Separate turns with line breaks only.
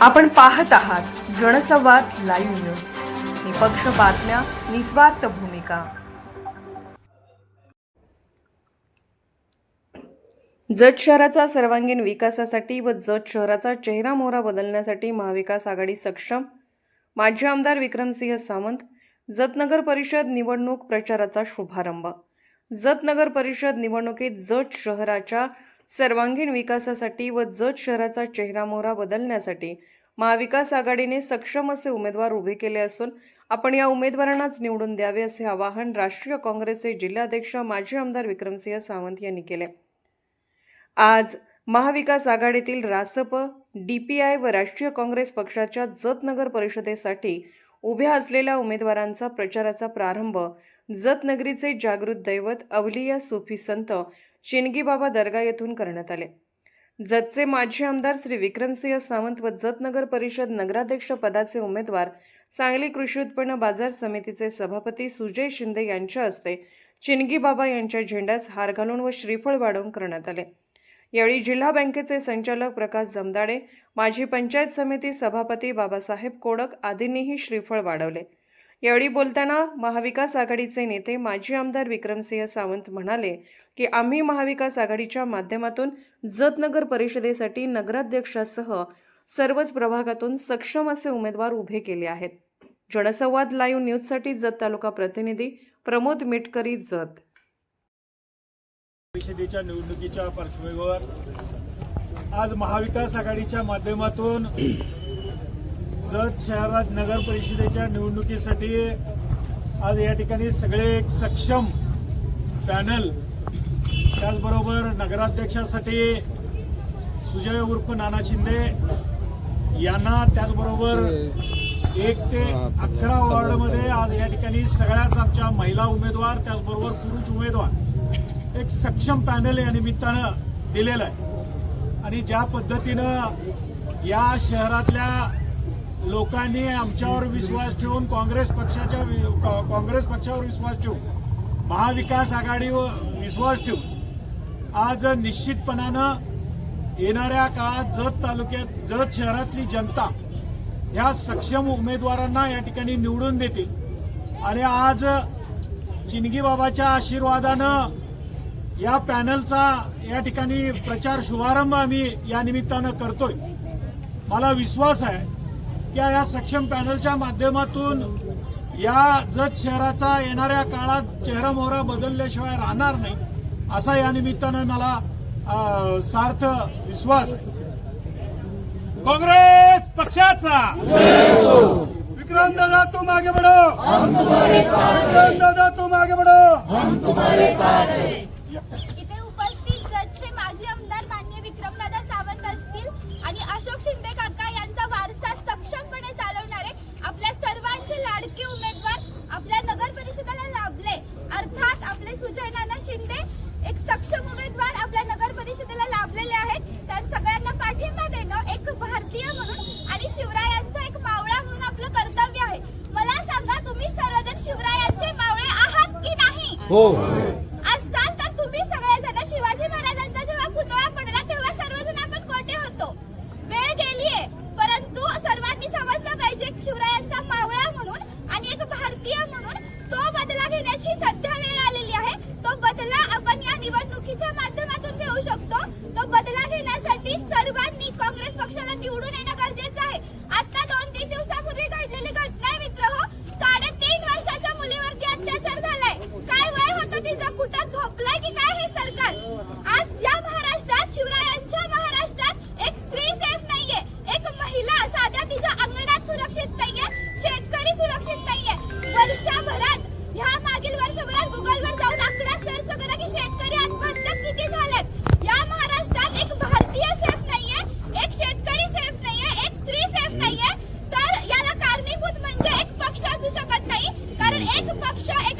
आपण पाहत आहात जनसंवाद लाईव्ह न्यूज. निपक्ष बातम्या निस्वार्थ भूमिका. जत शहराचा सर्वांगीण विकासासाठी व जत शहराचा चेहरा मोहरा बदलण्यासाठी महाविकास आघाडी सक्षम माजी आमदार विक्रमसिंह सावंत जत नगर परिषद निवडणूक प्रचाराचा शुभारंभ. जत नगर परिषद निवडणुकीत जत शहराच्या सर्वांगीण विकासासाठी व जत शहराचा चेहरा मोहरा बदलण्यासाठी महाविकास आघाडीने सक्षम असे उमेदवार उभे केले असून आपण या उमेदवारांनाच निवडून द्यावे असे आवाहन राष्ट्रीय काँग्रेसचे जिल्हाध्यक्ष माजी आमदार विक्रमसिंह सावंत यांनी केले. आज महाविकास आघाडीतील रासप डीपीआय व राष्ट्रीय काँग्रेस पक्षाच्या जत नगर परिषदेसाठी उभ्या असलेल्या उमेदवारांचा प्रचाराचा प्रारंभ जतनगरीचे जागृत दैवत अवलिया सुफी संत शिनगीबाबा दर्गा येथून करण्यात आले. जतचे माजी आमदार श्री विक्रमसिंह सावंत व जत नगर परिषद नगराध्यक्ष पदाचे उमेदवार सांगली कृषी उत्पन्न बाजार समितीचे सभापती सुजय शिंदे यांच्या हस्ते चिनगीबाबा यांच्या झेंड्यास हार घालून व श्रीफळ वाढवून करण्यात आले. यावेळी जिल्हा बँकेचे संचालक प्रकाश जमदाडे माजी पंचायत समिती सभापती बाबासाहेब कोडक आदींनीही श्रीफळ वाढवले. यावेळी बोलताना महाविकास आघाडीचे नेते माजी आमदार विक्रमसिंह सावंत म्हणाले की आम्ही महाविकास आघाडीच्या माध्यमातून जतनगर परिषदेसाठी नगराध्यक्षासह सर्वच प्रभागातून सक्षम असे उमेदवार उभे केले आहेत. जनसंवाद लाईव्ह न्यूजसाठी जत तालुका प्रतिनिधी प्रमोद मिटकरी जत.
परिषदेच्या निवडणुकीच्या पार्श्वभूमीवर आज महाविकास आघाडीच्या माध्यमातून जत शहरात नगर परिषदेच्या निवडणुकीसाठी आज या ठिकाणी सगळे एक सक्षम पॅनल त्याचबरोबर नगराध्यक्षासाठी सुजय उर्फ नाना शिंदे यांना त्याचबरोबर एक ते अकरा वॉर्डमध्ये आज या ठिकाणी सगळ्याच आमच्या महिला उमेदवार त्याचबरोबर पुरुष उमेदवार एक सक्षम पॅनल या निमित्तानं दिलेलं आहे. आणि ज्या पद्धतीनं या शहरातल्या लोकांनी आमच्यावर विश्वास ठेवून काँग्रेस पक्षाच्या वि- काँग्रेस पक्षावर विश्वास ठेवून महाविकास आघाडीवर विश्वास ठेवून आज निश्चितपणानं येणाऱ्या काळात जत तालुक्यात जत शहरातली जनता ह्या सक्षम उमेदवारांना या ठिकाणी निवडून देतील. आणि आज चिनगीबाबाच्या आशीर्वादानं या पॅनलचा या ठिकाणी प्रचार शुभारंभ आम्ही या निमित्तानं करतोय. मला विश्वास आहे या या सक्षम पॅनलच्या माध्यमातून या जत शहराचा येणाऱ्या काळात चेहरा मोहरा बदलल्याशिवाय राहणार नाही असा या निमित्तानं मला सार्थ विश्वास आहे. काँग्रेस पक्षाचा! विक्रम दादा तू मागे बढ़ो! विक्रम दादा तू मागे बढ़ो
इथे उपस्थित जजचे माजी आमदार मान्य विक्रमदादा सावंत असतील आणि अशोक शिंदे काका यांचा वारसा सक्षमपणे चालवणारे आपल्या सर्वांचे लाडके उमेदवार आपल्या नगर परिषदेला लाभले अर्थात आपले सुजय नाना शिंदे एक सक्षम उमेदवार आपल्या नगर परिषदेला लाभलेले आहेत तर सगळ्यांना पाठिंबा देणं एक भारतीय म्हणून आणि शिवरायांचा एक मावळा म्हणून आपलं कर्तव्य आहे मला सांगा तुम्ही सर्वजण शिवरायांचे मावळे आहात की नाही
हो
असताल तुम्ही सगळेजण शिवाजी महाराजांचा जेव्हा पुतळा पडला तेव्हा सर्वजण आपण कोठे होतो? वेळ गेलीये परंतु सर्वांनी समजलं पाहिजे शिवरायांचा मावळा म्हणून आणि एक भारतीय म्हणून तो बदला घेण्याची सध्या वेळ आलेली आहे. तो बदला आपण या निवडणुकीच्या माध्यमातून घेऊ शकतो. तो बदला घेण्यासाठी सर्वांनी काँग्रेस पक्षाला निवडून कारण एक